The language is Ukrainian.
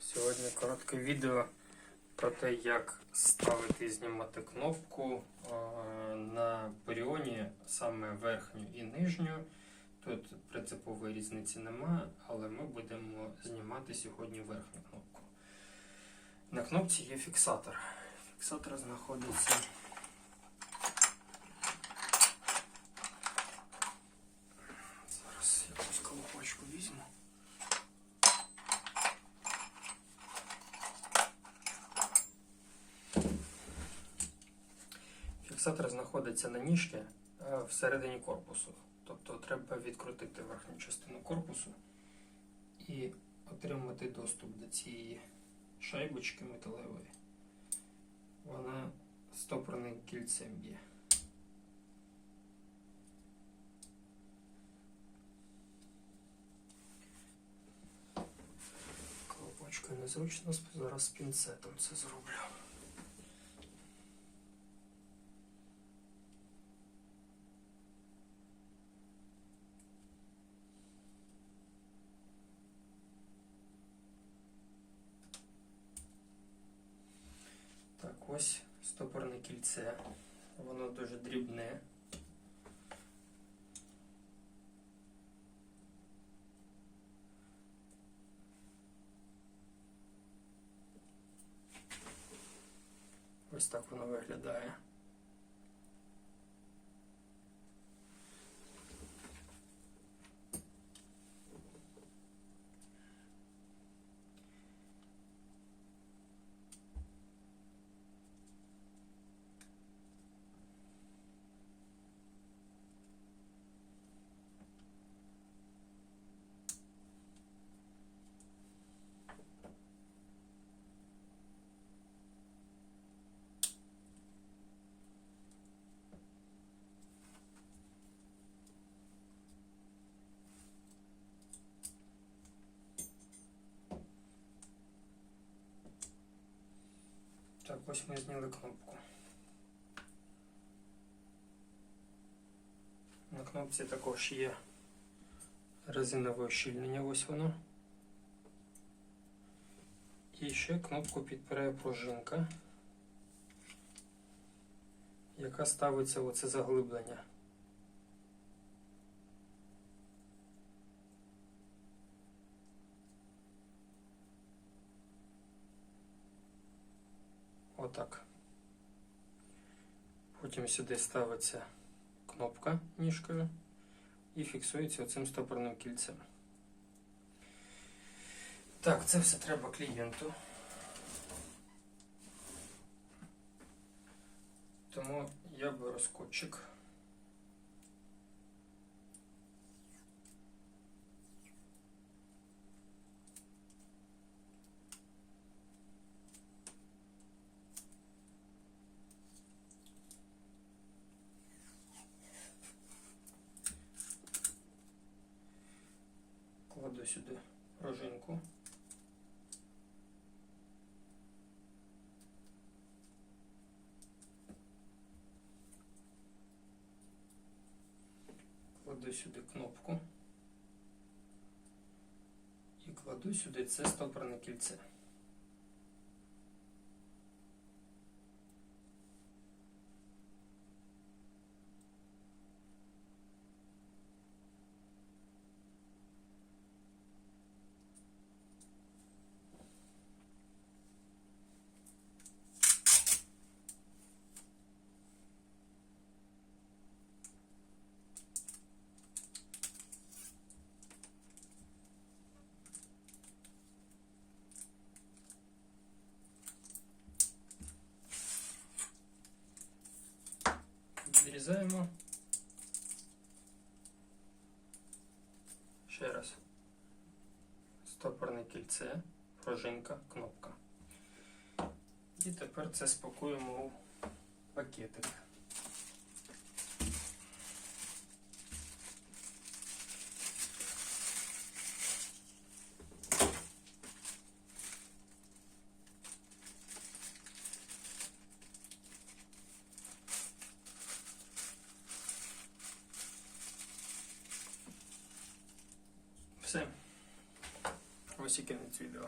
Сьогодні коротке відео про те, як ставити і знімати кнопку е, на Поріоні, саме верхню і нижню. Тут принципової різниці немає, але ми будемо знімати сьогодні верхню кнопку. На кнопці є фіксатор. Фіксатор знаходиться. Фіксатор знаходиться на ніжці е, всередині корпусу. Тобто треба відкрутити верхню частину корпусу і отримати доступ до цієї шайбочки металевої. Вона стопорним кільцем є. Колпачкою незручно, зараз з пінцетом це зроблю. Так, ось стопорне кільце. Воно дуже дрібне. Ось так воно виглядає. Так, ось ми зняли кнопку. На кнопці також є резинове ощільнення, ось воно. І ще кнопку підпирає пружинка, яка ставиться в оце заглиблення. Отак. Потім сюди ставиться кнопка ніжкою і фіксується оцим стопорним кільцем. Так, це все треба клієнту. Тому я беру скотчик. Кладу сюди пружинку. Кладу сюди кнопку. І кладу сюди це стопорне кільце. Відрізаємо. Ще раз. Стопорне кільце, пружинка, кнопка. І тепер це спакуємо у пакетик. Все. ось і кінець відео.